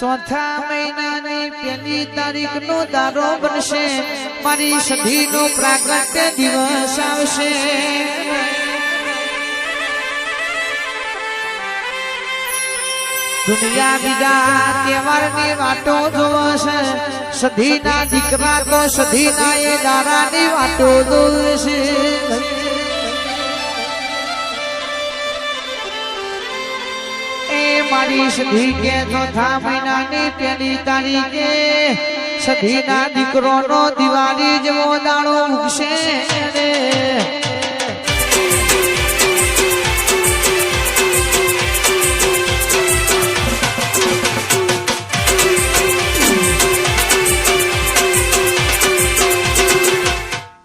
ચોથા મહિનાની પહેલી તારીખ નો દારો બનશે. મારી સધી નો પ્રાગટ્ય દિવસ આવશે. દુનિયા બીજા તહેવારની વાતો જોવશે. સધીના દીકરા તો સધીના એ દારાની વાતો જોવશે. મારી સધી કે ચોથા મહિનાની પહેલી તારીખે સધીના દીકરોનો દિવાળી જેવો દાડો ઉગશે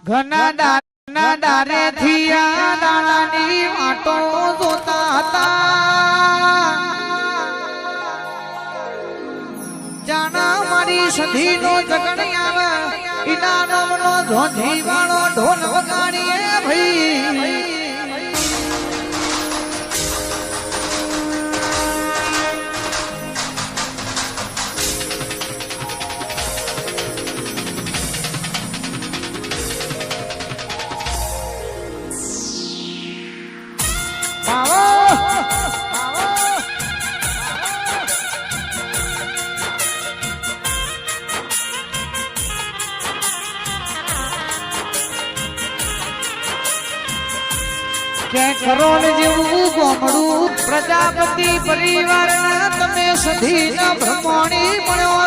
ઘના દાના દારે થી આ દાણાની વાટો જોતા હતા. જાણા મારી સધી નો જગણી આવે. ઈના નામનો ધોધી વાળો ઢોલ વગાડીએ ભાઈ. કે કરોડ જેવું પ્રજાપતિ પરિવાર તમે સધી ના બ્રહ્મણી મળ્યો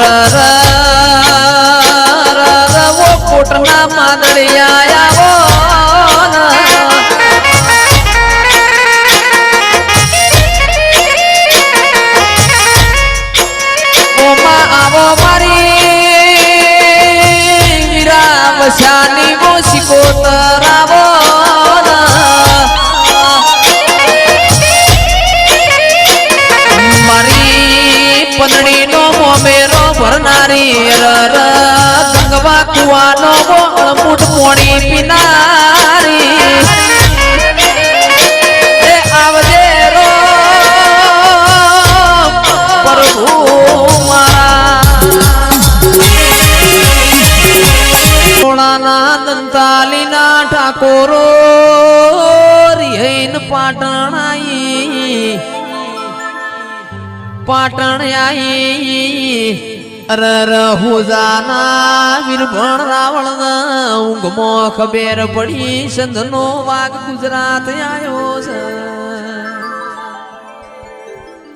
રા રા અર વો કોટના માદળિયા રર ગંગવા કુવાનો મોળ પોણી પીનારી. આવજે રો, પ્રભુ મારા. દંતાલીના ઠાકોરો, રિહૈન પાટણ આઈ પાટણ આઈ અરર રહુજાના વીરભણ રાવણ ઊંઘમો ખબેર પડી સંધનો વાઘ ગુજરાત આવ્યો છે.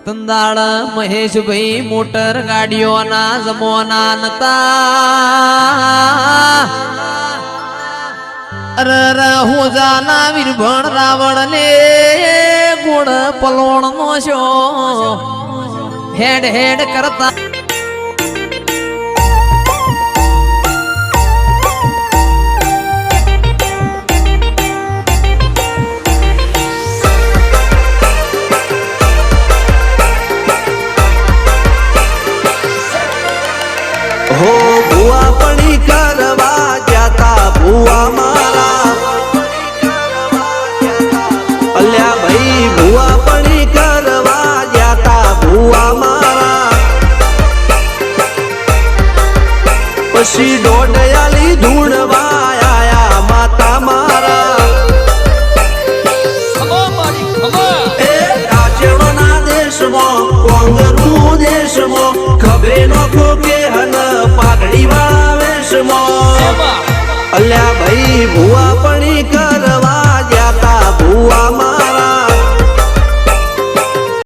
તંદાળ મહેશભાઈ મોટર ગાડીઓના જમોના નતા. અર હોજાના વીરભણ રાવણ ને ગુણ પલોણ નો છો હેડ હેડ કરતા પછી દોડયાલી ધૂણવા આયા માતા મારા. એ કાચેડોના દેશમાં કોંગરનું દેશમાં ખભે નો ખોકે હન પાઘડી વાળા વેશમાં અલ્યા ભાઈ ભુવા તા કર